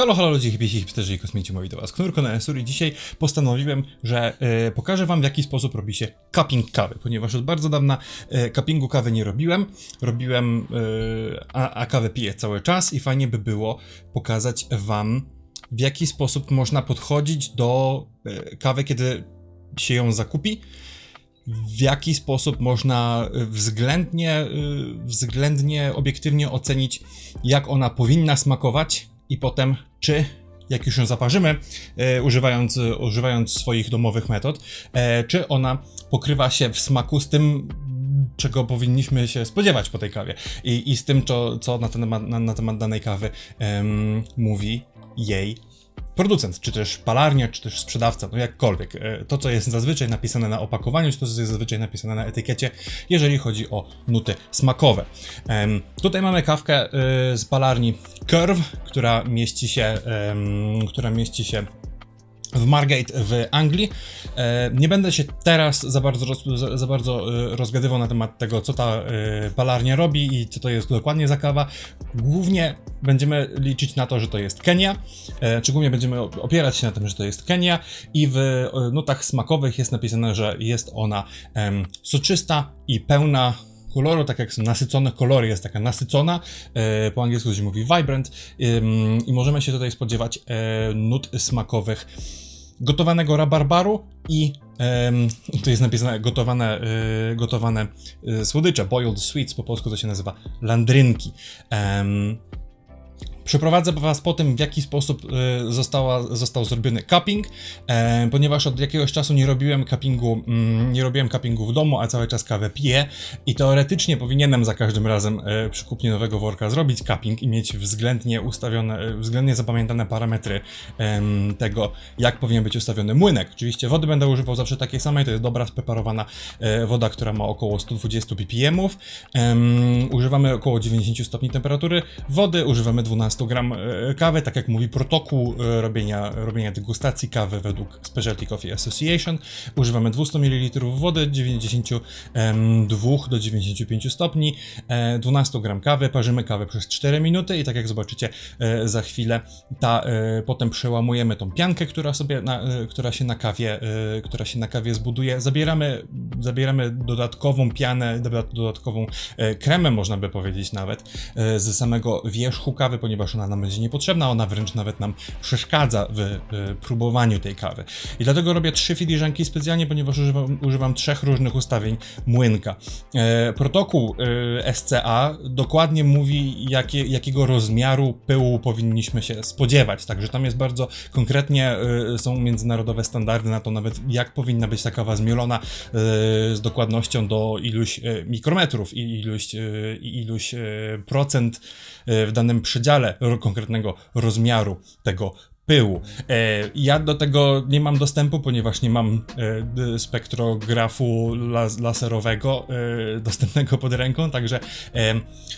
Halo, halo ludzie, hipisi, hipsterzy i kosmici, mówi do was. Knurko na Esur i dzisiaj postanowiłem, że e, pokażę wam w jaki sposób robi się cupping kawy, ponieważ od bardzo dawna e, cuppingu kawy nie robiłem, robiłem, e, a, a kawę piję cały czas i fajnie by było pokazać wam w jaki sposób można podchodzić do e, kawy, kiedy się ją zakupi, w jaki sposób można względnie, y, względnie obiektywnie ocenić, jak ona powinna smakować i potem, czy jak już ją zaparzymy, e, używając, używając swoich domowych metod, e, czy ona pokrywa się w smaku z tym, czego powinniśmy się spodziewać po tej kawie. I, i z tym, co, co na, temat, na, na temat danej kawy em, mówi jej producent, czy też palarnia, czy też sprzedawca, no jakkolwiek. E, To, co jest zazwyczaj napisane na opakowaniu, to, co jest zazwyczaj napisane na etykiecie, jeżeli chodzi o nuty smakowe. Tutaj mamy kawkę e, z palarni Curve, która mieści się, która mieści się w Margate w Anglii. E, nie będę się teraz za bardzo, roz, za, bardzo e, rozgadywał na temat tego, co ta e, palarnia robi i co to jest dokładnie za kawa. Głównie będziemy liczyć na to, że to jest Kenia, czy głównie będziemy op- opierać się na tym, że to jest Kenia i w nutach smakowych jest napisane, że jest ona soczysta i pełna koloru, tak jak są nasycone kolory, jest taka nasycona, e, po angielsku się mówi vibrant i możemy się tutaj spodziewać e, nut smakowych gotowanego rabarbaru i tu jest napisane gotowane, e, gotowane słodycze, boiled sweets, po polsku to się nazywa landrynki. Przeprowadzę Was po tym, w jaki sposób e, została, został zrobiony cupping, e, ponieważ od jakiegoś czasu nie robiłem cuppingu, mm, nie robiłem cuppingu w domu, a cały czas kawę piję i teoretycznie powinienem za każdym razem e, przy kupnie nowego worka zrobić cupping i mieć względnie ustawione, e, względnie zapamiętane parametry tego, jak powinien być ustawiony młynek. Oczywiście wody będę używał zawsze takiej samej, to jest dobra spreparowana e, woda, która ma około 120 ppm. Używamy około 90 stopni temperatury wody, używamy 12 gram e, kawy, tak jak mówi protokół e, robienia, robienia degustacji kawy według Specialty Coffee Association. Używamy 200 ml wody, 92 do 95 stopni, e, 12 gram kawy, parzymy kawę przez 4 minuty i tak jak zobaczycie e, za chwilę, ta, e, potem przełamujemy tą piankę, która sobie, na, e, która się na kawie, e, która się na kawie zbuduje, zabieramy, zabieramy dodatkową pianę, doda- dodatkową e, kremę, można by powiedzieć nawet, e, z samego wierzchu kawy, ponieważ ona nam będzie niepotrzebna, ona wręcz nawet nam przeszkadza w e, próbowaniu tej kawy. I dlatego robię trzy filiżanki specjalnie, ponieważ używam, używam trzech różnych ustawień młynka. E, protokół e, SCA dokładnie mówi, jakie, jakiego rozmiaru pyłu powinniśmy się spodziewać, także tam jest bardzo konkretnie, e, są międzynarodowe standardy na to nawet, jak powinna być ta kawa zmielona e, z dokładnością do iluś mikrometrów i iluś, i iluś procent w danym przedziale konkretnego rozmiaru tego pyłu. E, ja do tego nie mam dostępu, ponieważ nie mam e, spektrografu las, laserowego e, dostępnego pod ręką, także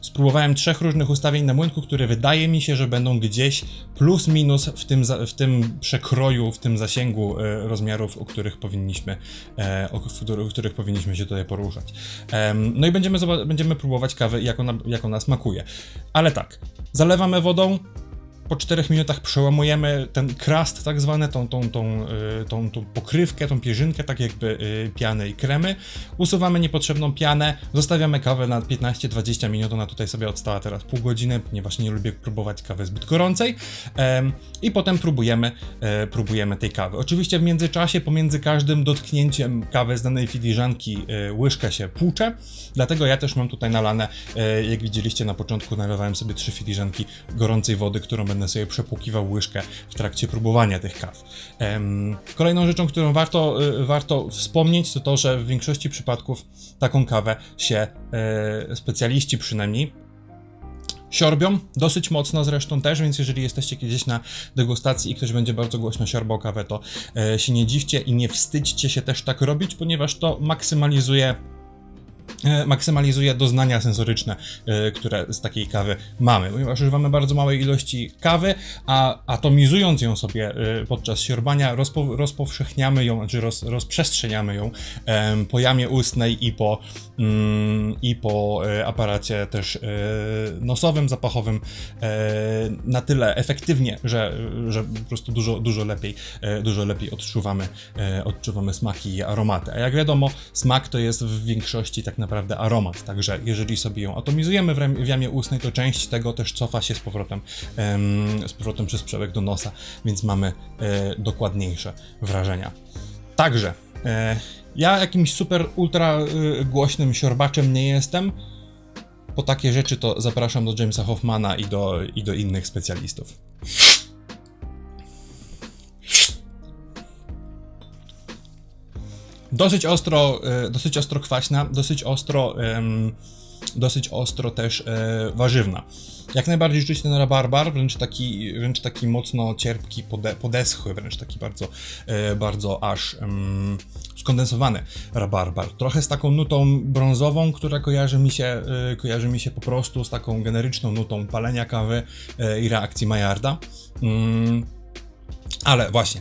spróbowałem trzech różnych ustawień na młynku, które wydaje mi się, że będą gdzieś plus minus w tym, w tym przekroju, w tym zasięgu rozmiarów, o których powinniśmy, o, których, powinniśmy się tutaj poruszać. No i będziemy, będziemy próbować kawy, jak ona, jak ona smakuje. Ale tak, zalewamy wodą, po 4 minutach przełamujemy ten crust tak zwany, tą, tą, tą, y, tą, tą pokrywkę, tą pierzynkę, tak jakby y, piany i kremy. Usuwamy niepotrzebną pianę, zostawiamy kawę na 15-20 minut, ona tutaj sobie odstała teraz pół godziny, ponieważ nie lubię próbować kawy zbyt gorącej. I potem próbujemy, e, próbujemy tej kawy. Oczywiście w międzyczasie, pomiędzy każdym dotknięciem kawy z danej filiżanki e, łyżka się płucze, dlatego ja też mam tutaj nalane, e, jak widzieliście na początku, nalewałem sobie trzy filiżanki gorącej wody, którą będę sobie przepłukiwał łyżkę w trakcie próbowania tych kaw. Kolejną rzeczą, którą warto, e, warto wspomnieć, to to, że w większości przypadków taką kawę się e, specjaliści przynajmniej siorbią, dosyć mocno zresztą też, więc jeżeli jesteście gdzieś na degustacji i ktoś będzie bardzo głośno siorbał kawę, to e, się nie dziwcie i nie wstydźcie się też tak robić, ponieważ to maksymalizuje maksymalizuje doznania sensoryczne, e, które z takiej kawy mamy. Ponieważ używamy bardzo małej ilości kawy, a atomizując ją sobie e, podczas siorbania, rozpo, rozpowszechniamy ją, znaczy roz, rozprzestrzeniamy ją po jamie ustnej i po, mm, i po e, aparacie też e, nosowym, zapachowym e, na tyle efektywnie, że, że po prostu dużo, dużo lepiej, e, dużo lepiej odczuwamy, e, odczuwamy smaki i aromaty. A jak wiadomo, smak to jest w większości tak naprawdę aromat, także jeżeli sobie ją atomizujemy w, w jamie ustnej, to część tego też cofa się z powrotem, em, z powrotem przez przełek do nosa, więc mamy e, dokładniejsze wrażenia. Także e, ja jakimś super ultra e, głośnym siorbaczem nie jestem. Po takie rzeczy to zapraszam do Jamesa Hoffmana i do, i do innych specjalistów. Dosyć ostro, e, dosyć ostro kwaśna, dosyć ostro, dosyć ostro też e, warzywna. Jak najbardziej czuć ten rabarbar, wręcz taki, wręcz taki mocno cierpki, pode, podeschły, wręcz taki bardzo, e, bardzo aż skondensowany rabarbar. Trochę z taką nutą brązową, która kojarzy mi się, kojarzy mi się po prostu z taką generyczną nutą palenia kawy i reakcji Maillarda. Mm, ale właśnie,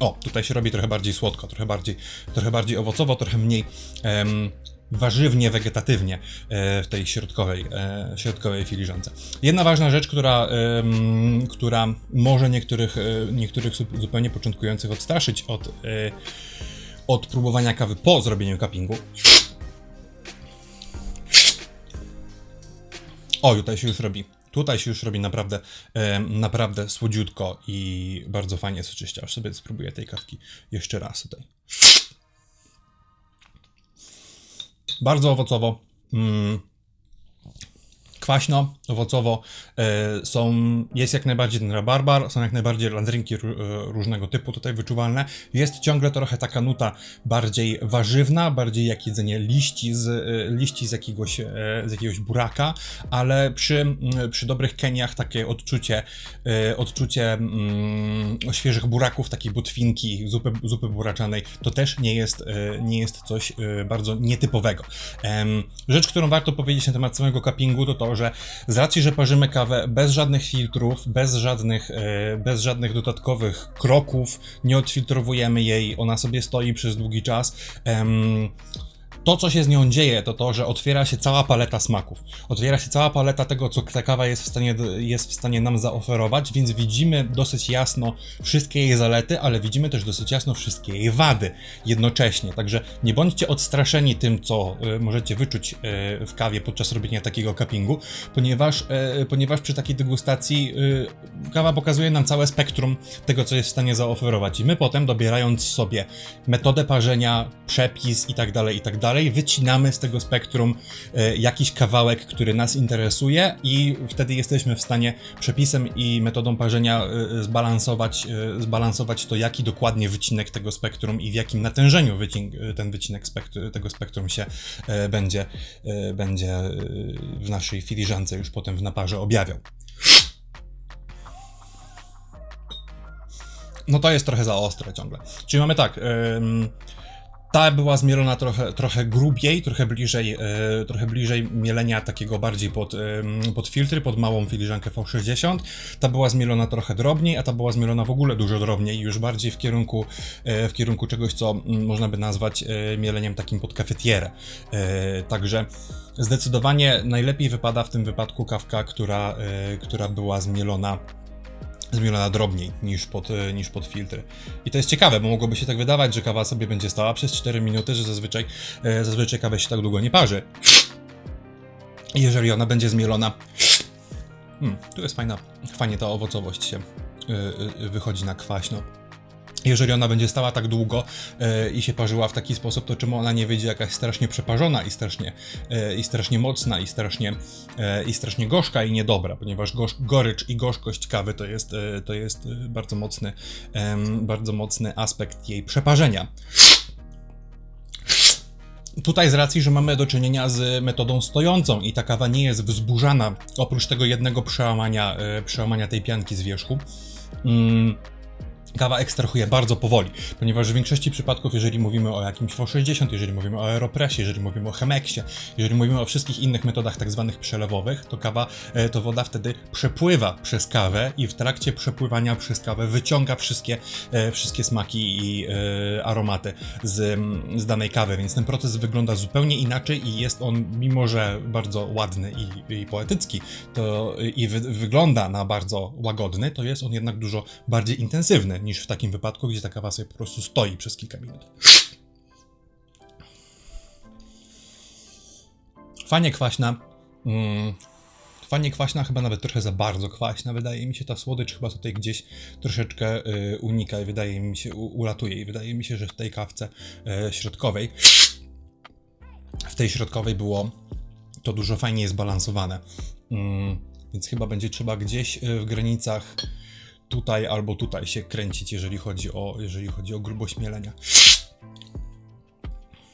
o, tutaj się robi trochę bardziej słodko, trochę bardziej, trochę bardziej owocowo, trochę mniej em, warzywnie, wegetatywnie e, w tej środkowej, e, środkowej filiżance. Jedna ważna rzecz, która, em, która może niektórych, e, niektórych zupełnie początkujących odstraszyć od, e, od próbowania kawy po zrobieniu cuppingu. O, tutaj się już robi. Tutaj się już robi naprawdę, em, naprawdę słodziutko i bardzo fajnie soczyście. Aż sobie spróbuję tej kawki jeszcze raz tutaj. Bardzo owocowo. Mm, kwaśno, owocowo, e, są, jest jak najbardziej ten rabarbar, są jak najbardziej landrynki e, różnego typu tutaj wyczuwalne. Jest ciągle trochę taka nuta bardziej warzywna, bardziej jak jedzenie liści z, e, liści z, jakiegoś, z jakiegoś buraka, ale przy, przy dobrych keniach takie odczucie, odczucie mm, świeżych buraków, takiej butwinki, zupy, zupy buraczanej, to też nie jest, nie jest coś bardzo nietypowego. Rzecz, którą warto powiedzieć na temat samego cuppingu, to to, że z racji, że parzymy kawę bez żadnych filtrów, bez żadnych, e, bez żadnych dodatkowych kroków, nie odfiltrowujemy jej, ona sobie stoi przez długi czas. em, to, co się z nią dzieje, to to, że otwiera się cała paleta smaków. Otwiera się cała paleta tego, co ta kawa jest w stanie, jest w stanie nam zaoferować, więc widzimy dosyć jasno wszystkie jej zalety, ale widzimy też dosyć jasno wszystkie jej wady jednocześnie. Także nie bądźcie odstraszeni tym, co y, możecie wyczuć y, w kawie podczas robienia takiego cuppingu, ponieważ, y, ponieważ przy takiej degustacji y, kawa pokazuje nam całe spektrum tego, co jest w stanie zaoferować. I my potem, dobierając sobie metodę parzenia, przepis i tak dalej, wycinamy z tego spektrum e, jakiś kawałek, który nas interesuje i wtedy jesteśmy w stanie przepisem i metodą parzenia e, zbalansować, e, zbalansować to, jaki dokładnie wycinek tego spektrum i w jakim natężeniu wycin, ten wycinek tego spektrum się będzie, będzie w naszej filiżance już potem w naparze objawiał. No to jest trochę za ostre ciągle. Czyli mamy tak. ym, ta była zmielona trochę, trochę grubiej, trochę bliżej, e, trochę bliżej mielenia takiego bardziej pod, pod filtry, pod małą filiżankę V60. Ta była zmielona trochę drobniej, a ta była zmielona w ogóle dużo drobniej, już bardziej w kierunku, e, w kierunku czegoś, co można by nazwać e, mieleniem takim pod kafetierę. Także zdecydowanie najlepiej wypada w tym wypadku kawka, która, która była zmielona zmielona drobniej niż pod, e, niż pod filtry. I to jest ciekawe, bo mogłoby się tak wydawać, że kawa sobie będzie stała przez 4 minuty, że zazwyczaj, e, zazwyczaj kawa się tak długo nie parzy. Jeżeli ona będzie zmielona. Hmm, tu jest fajna, fajnie ta owocowość się y, wychodzi na kwaśno. Jeżeli ona będzie stała tak długo e, i się parzyła w taki sposób, to czemu ona nie wyjdzie jakaś strasznie przeparzona i strasznie, e, i strasznie mocna i strasznie, e, i strasznie gorzka i niedobra, ponieważ gorzk, gorycz i gorzkość kawy to jest, to jest bardzo mocny, bardzo mocny aspekt jej przeparzenia. Tutaj z racji, że mamy do czynienia z metodą stojącą i ta kawa nie jest wzburzana oprócz tego jednego przełamania, przełamania tej pianki z wierzchu, mm, kawa ekstrahuje bardzo powoli, ponieważ w większości przypadków, jeżeli mówimy o jakimś V60, jeżeli mówimy o Aeropressie, jeżeli mówimy o Chemexie, jeżeli mówimy o wszystkich innych metodach tak zwanych przelewowych, to kawa, e, to woda wtedy przepływa przez kawę i w trakcie przepływania przez kawę wyciąga wszystkie, e, wszystkie smaki i e, aromaty z, z danej kawy, więc ten proces wygląda zupełnie inaczej i jest on, mimo że bardzo ładny i, i poetycki, to i wy, wygląda na bardzo łagodny, to jest on jednak dużo bardziej intensywny niż w takim wypadku, gdzie ta kawa sobie po prostu stoi przez kilka minut. Fajnie kwaśna. Mm, fajnie kwaśna, chyba nawet trochę za bardzo kwaśna. Wydaje mi się, ta słodycz chyba tutaj gdzieś troszeczkę y, unika i wydaje mi się, u, ulatuje. I wydaje mi się, że w tej kawce y, środkowej, w tej środkowej było to dużo fajniej zbalansowane. Mm, więc chyba będzie trzeba gdzieś y, w granicach tutaj albo tutaj się kręcić, jeżeli chodzi o, jeżeli chodzi o grubość mielenia.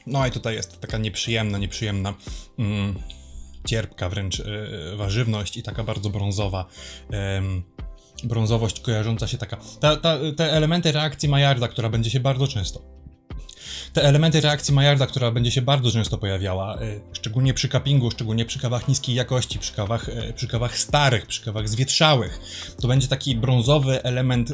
No i tutaj jest taka nieprzyjemna, nieprzyjemna, mm, cierpka wręcz y, warzywność i taka bardzo brązowa. brązowość kojarząca się taka. Ta, ta, te elementy reakcji Maillarda, która będzie się bardzo często te elementy reakcji Maillarda, która będzie się bardzo często pojawiała, y, szczególnie przy cuppingu, szczególnie przy kawach niskiej jakości, przy kawach, y, przy kawach starych, przy kawach zwietrzałych. To będzie taki brązowy element,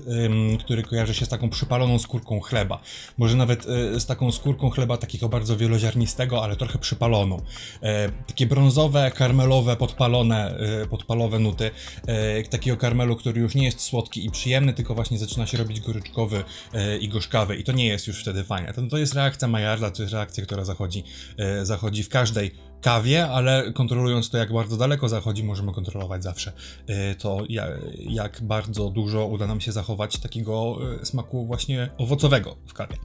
który kojarzy się z taką przypaloną skórką chleba. Może nawet y, z taką skórką chleba takiego bardzo wieloziarnistego, ale trochę przypaloną. E, takie brązowe, karmelowe, podpalone, e, podpalowe nuty e, takiego karmelu, który już nie jest słodki i przyjemny, tylko właśnie zaczyna się robić goryczkowy e, i gorzkawy i to nie jest już wtedy fajne. To jest reakcja Maillarda, to jest reakcja, która zachodzi, e, zachodzi w każdej kawie, ale kontrolując to, jak bardzo daleko zachodzi, możemy kontrolować zawsze e, to, ja- jak bardzo dużo uda nam się zachować takiego e, smaku właśnie owocowego w kawie.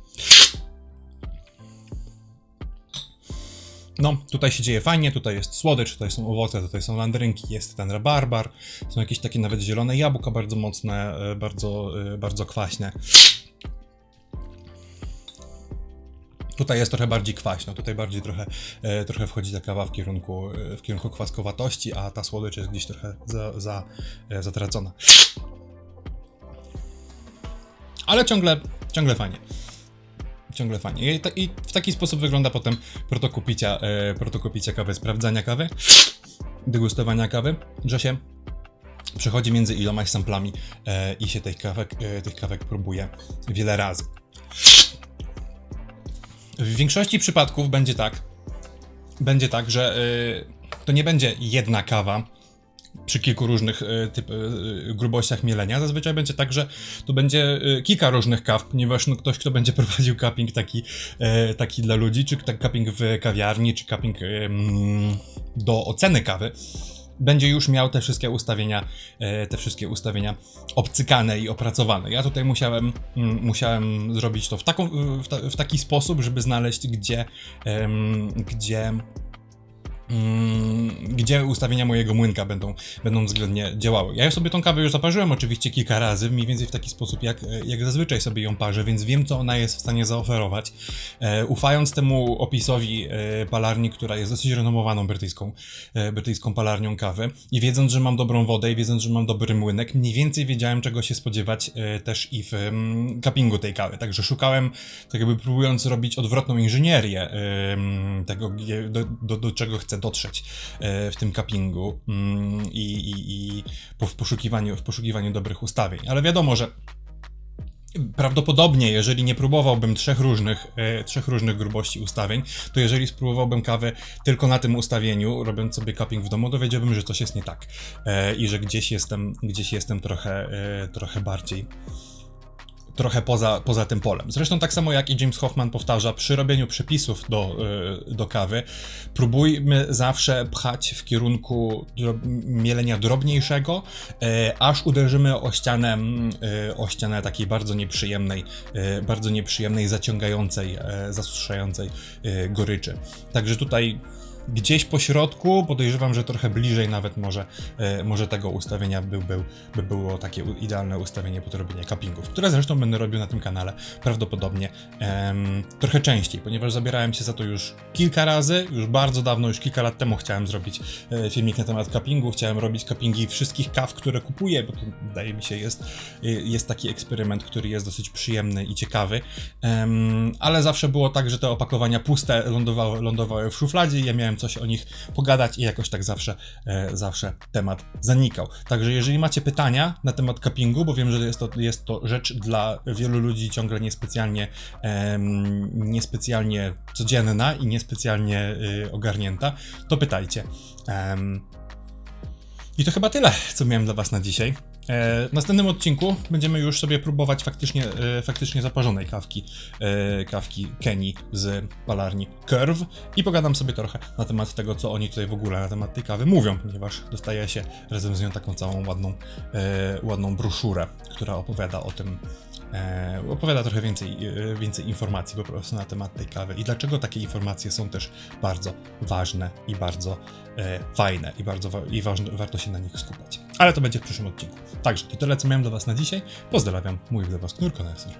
No, tutaj się dzieje fajnie, tutaj jest słodycz, tutaj są owoce, tutaj są landrynki, jest ten rabarbar, są jakieś takie nawet zielone jabłka bardzo mocne, bardzo, bardzo kwaśne. Tutaj jest trochę bardziej kwaśno, tutaj bardziej trochę, e, trochę wchodzi ta kawa w kierunku, e, w kierunku kwaskowatości, a ta słodycz jest gdzieś trochę za, za, e, zatracona. Ale ciągle, ciągle fajnie. Ciągle fajnie. I, ta, I w taki sposób wygląda potem protokół e, kawy, sprawdzania kawy, degustowania kawy, że się przechodzi między ilomaś samplami e, i się tych kawek, e, tych kawek próbuje wiele razy. W większości przypadków będzie tak, będzie tak, że y, to nie będzie jedna kawa przy kilku różnych y, typ, y, grubościach mielenia. Zazwyczaj będzie tak, że to będzie kilka różnych kaw, ponieważ no, ktoś, kto będzie prowadził cupping taki, taki dla ludzi, czy tak cupping w kawiarni, czy cupping do oceny kawy, będzie już miał te wszystkie ustawienia, e, te wszystkie ustawienia obcykane i opracowane. Ja tutaj musiałem, mm, musiałem zrobić to w, taką, w, ta, w taki sposób, żeby znaleźć, gdzie, gdzie gdzie ustawienia mojego młynka będą, będą względnie działały. Ja sobie tą kawę już zaparzyłem oczywiście kilka razy, mniej więcej w taki sposób, jak, jak zazwyczaj sobie ją parzę, więc wiem, co ona jest w stanie zaoferować. E, ufając temu opisowi e, palarni, która jest dosyć renomowaną brytyjską, e, brytyjską palarnią kawy i wiedząc, że mam dobrą wodę i wiedząc, że mam dobry młynek, mniej więcej wiedziałem, czego się spodziewać e, też i w mm, cuppingu tej kawy. Także szukałem, tak jakby próbując robić odwrotną inżynierię em, tego, do, do, do czego chcę dotrzeć e, w tym cuppingu mm, i, i, i w, poszukiwaniu, w poszukiwaniu dobrych ustawień. Ale wiadomo, że Prawdopodobnie, jeżeli nie próbowałbym trzech różnych, e, trzech różnych grubości ustawień, to jeżeli spróbowałbym kawę tylko na tym ustawieniu, robiąc sobie cupping w domu, to wiedziałbym, że coś jest nie tak e, i że gdzieś jestem, gdzieś jestem trochę, trochę bardziej trochę poza, poza tym polem. Zresztą tak samo jak i James Hoffman powtarza, przy robieniu przepisów do, y, do kawy, próbujmy zawsze pchać w kierunku dro mielenia drobniejszego, e, aż uderzymy o ścianę, e, o ścianę takiej bardzo nieprzyjemnej, bardzo nieprzyjemnej, zaciągającej, zasuszającej goryczy. Także tutaj gdzieś po środku, podejrzewam, że trochę bliżej nawet może, e, może tego ustawienia był, był, by było takie idealne ustawienie pod robienie cuppingów, które zresztą będę robił na tym kanale prawdopodobnie em, trochę częściej, ponieważ zabierałem się za to już kilka razy, już bardzo dawno, już kilka lat temu chciałem zrobić e, filmik na temat cuppingu, chciałem robić cuppingi wszystkich kaw, które kupuję, bo to wydaje mi się jest, e, jest taki eksperyment, który jest dosyć przyjemny i ciekawy, Em, ale zawsze było tak, że te opakowania puste lądowały, lądowały w szufladzie i ja miałem coś o nich pogadać i jakoś tak zawsze, e, zawsze temat zanikał. Także jeżeli macie pytania na temat cuppingu, bo wiem, że jest to, jest to rzecz dla wielu ludzi ciągle niespecjalnie, em, niespecjalnie codzienna i niespecjalnie y, ogarnięta, to pytajcie. Em, i to chyba tyle, co miałem dla Was na dzisiaj. E, w następnym odcinku będziemy już sobie próbować faktycznie, e, faktycznie zaparzonej kawki, e, kawki Kenny z palarni Curve i pogadam sobie trochę na temat tego, co oni tutaj w ogóle na temat tej kawy mówią, ponieważ dostaje się razem z nią taką całą ładną, ładną broszurę, która opowiada o tym, e, opowiada trochę więcej, e, więcej informacji po prostu na temat tej kawy i dlaczego takie informacje są też bardzo ważne i bardzo e, fajne i bardzo wa- i ważne, warto się na nich skupiać. Ale to będzie w przyszłym odcinku. Także to tyle, co miałem dla Was na dzisiaj. Pozdrawiam, mówił dla Was Knur Konesor.